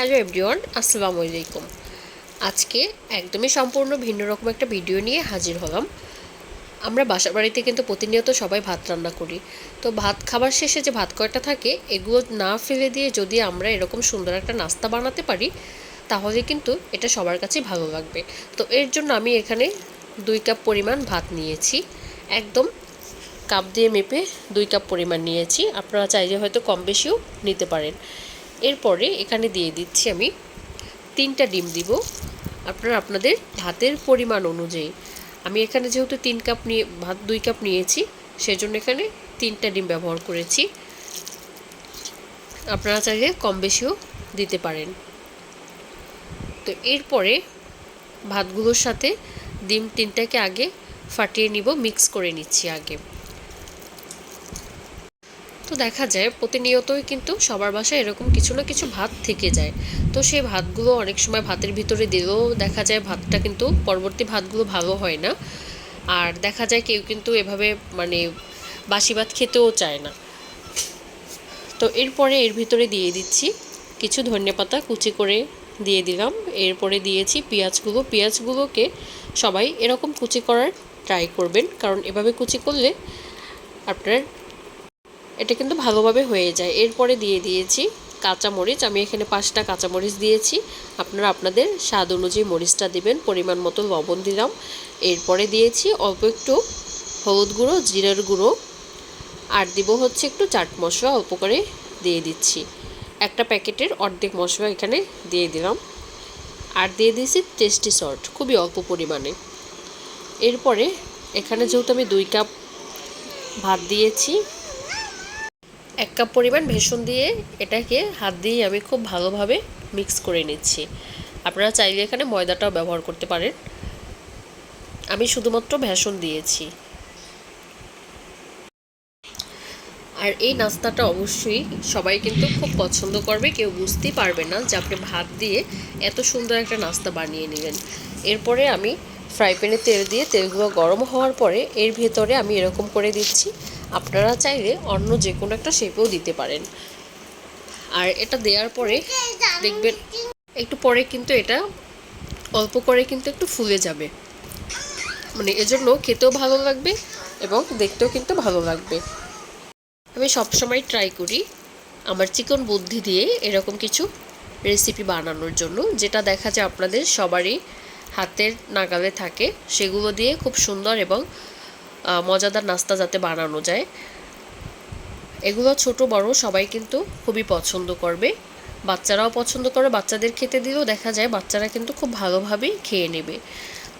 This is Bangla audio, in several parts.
হ্যালো এভরিওয়ান, আসসালামু আলাইকুম। আজকে একদমই সম্পূর্ণ ভিন্ন রকম একটা ভিডিও নিয়ে হাজির হলাম। আমরা বাসা বাড়িতে কিন্তু প্রতিনিয়ত সবাই ভাত রান্না করি। তো ভাত খাবার শেষে যে ভাত কয়টা থাকে, এগুলো না ফেলে দিয়ে যদি আমরা এরকম সুন্দর একটা নাস্তা বানাতে পারি, তাহলে কিন্তু এটা সবার কাছে ভালো লাগবে। তো এর জন্য আমি এখানে দুই কাপ পরিমাণ ভাত নিয়েছি। একদম কাপ দিয়ে মেপে দুই কাপ পরিমাণ নিয়েছি। আপনারা চাইলে হয়তো কম বেশিও নিতে পারেন। এরপরে এখানে দিয়ে দিচ্ছি আমি তিনটা ডিম দিব। আপনারা আপনাদের ভাতের পরিমাণ অনুযায়ী। আমি এখানে যেহেতু তিন কাপ নিয়ে, ভাত দুই কাপ নিয়েছি, সেজন্য এখানে তিনটা ডিম ব্যবহার করেছি। আপনারা চাইলে কম বেশিও দিতে পারেন। তো এরপরে ভাতগুলোর সাথে ডিম তিনটাকে আগে ফাটিয়ে নিব, মিক্স করে নিচ্ছি আগে। তো দেখা যায়, প্রতিনিয়তই কিন্তু সবার বাসায় এরকম কিছু না কিছু ভাত থেকে যায়। তো সেই ভাতগুলো অনেক সময় ভাতের ভিতরে দিলেও দেখা যায় ভাতটা কিন্তু পরবর্তী ভাতগুলো ভালো হয় না। আর দেখা যায় কেউ কিন্তু এভাবে মানে বাসি ভাত খেতেও চায় না। তো এরপরে এর ভিতরে দিয়ে দিচ্ছি কিছু ধনে পাতা কুচি করে দিয়ে দিলাম। এরপরে দিয়েছি পেঁয়াজগুলো। পেঁয়াজগুলোকে সবাই এরকম কুচি করার ট্রাই করবেন। কারণ এভাবে কুচি করলে আপনার এটা কিন্তু ভালোভাবে হয়ে যায়। এরপরে দিয়ে দিয়েছি কাঁচামরিচ। আমি এখানে পাঁচটা কাঁচামরিচ দিয়েছি। আপনারা আপনাদের স্বাদ অনুযায়ী মরিচটা দিবেন, পরিমাণ মতো লবণ দিলাম। এরপরে দিয়েছি অল্প একটু হলুদ গুঁড়ো, জিরার গুঁড়ো। আর দিব হচ্ছে একটু চাট মশলা, অল্প করে দিয়ে দিচ্ছি। একটা প্যাকেটের অর্ধেক মশলা এখানে দিয়ে দিলাম। আর দিয়ে দিয়েছি টেস্টি সল্ট, খুবই অল্প পরিমাণে। এরপরে এখানে যেহেতু আমি দুই কাপ ভাত দিয়েছি এক কাপ পরিমাণ ভেষণ দিয়ে এটাকে হাত দিয়ে আমি খুব ভালোভাবে মিক্স করে নিচ্ছি। আপনারা চাইলে এখানে ময়দাটাও ব্যবহার করতে পারেন। আমি শুধুমাত্র ভেষণ দিয়েছি। আর এই নাস্তাটা অবশ্যই সবাই কিন্তু খুব পছন্দ করবে, কেউ বুঝতেই পারবে না যে আপনি ভাত দিয়ে এত সুন্দর একটা নাস্তা বানিয়ে নিলেন। এরপরে আমি ফ্রাই প্যানে তেল দিয়ে তেলগুলো গরম হওয়ার পরে এর ভেতরে আমি এরকম করে দিচ্ছি। আপনারা চাইলে অন্য যে কোনো একটা শেপেও দিতে পারেন। আর এটা দেওয়ার পরে দেখবেন একটু পরে কিন্তু এটা অল্প করে কিন্তু একটু ফুলে যাবে। মানে এজন্য খেতেও ভালো লাগবে এবং দেখতেও কিন্তু ভালো লাগবে। আমি সবসময় ট্রাই করি আমার চিকন বুদ্ধি দিয়ে এরকম কিছু রেসিপি বানানোর জন্য, যেটা দেখা যায় আপনাদের সবারই হাতের নাগালে থাকে। সেগুলো দিয়ে খুব সুন্দর এবং মজাদার নাস্তা যাতে বানানো যায়। এগুলো ছোট, বড় সবাই কিন্তু খুবই পছন্দ করবে। বাচ্চারাও পছন্দ করে, বাচ্চাদের খেতে দিলেও দেখা যায় বাচ্চারা কিন্তু খুব ভালোভাবেই খেয়ে নেবে।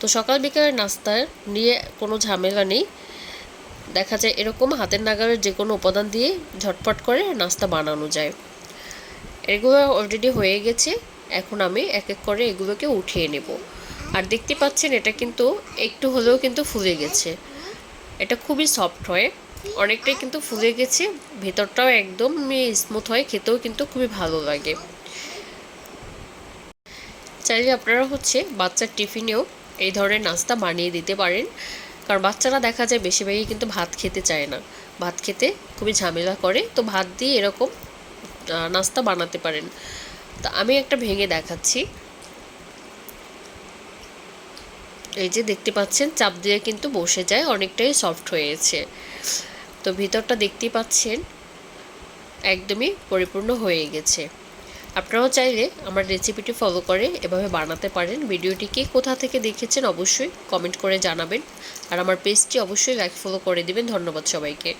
তো সকাল বিকালের নাস্তার নিয়ে কোনো ঝামেলা নেই। দেখা যায় এরকম হাতের নাগালের যে কোনো উপাদান দিয়ে ঝটপট করে নাস্তা বানানো যায়। এগুলো অলরেডি হয়ে গেছে। এখন আমি এক এক করে এগুলোকে উঠিয়ে নেব। আর দেখতে পাচ্ছেন এটা কিন্তু একটু হলেও কিন্তু ফুলে গেছে। এটা খুবই সফট হয়। অনেকটাই কিন্তু ফুলে গেছে। ভেতরটাও একদম স্মুথ হয়। খেতেও কিন্তু খুবই ভালো লাগে। চাইলে আপনারা হচ্ছে বাচ্চার টিফিনেও এই ধরনের নাস্তা বানিয়ে দিতে পারেন। কারণ বাচ্চারা দেখা যায় বেশিরভাগই কিন্তু ভাত খেতে চায় না। ভাত খেতে খুবই ঝামেলা করে। তো ভাত দিয়ে এরকম নাস্তা বানাতে পারেন। তা আমি একটা ভেঙে দেখাচ্ছি। এই যে দেখতে পাচ্ছেন, চাপ দিয়ে কিন্তু বসে যায়, অনেকটাই সফট হয়েছে। তো ভিতরটা দেখতে পাচ্ছেন, একদমই পরিপূর্ণ হয়ে গেছে। আপনারাও চাইলে আমার রেসিপিটি ফলো করে এভাবে বানাতে পারেন। ভিডিওটি কে কোথা থেকে দেখেছেন অবশ্যই কমেন্ট করে জানাবেন। আর আমার পেজটি অবশ্যই লাইক ফলো করে দিবেন। ধন্যবাদ সবাইকে।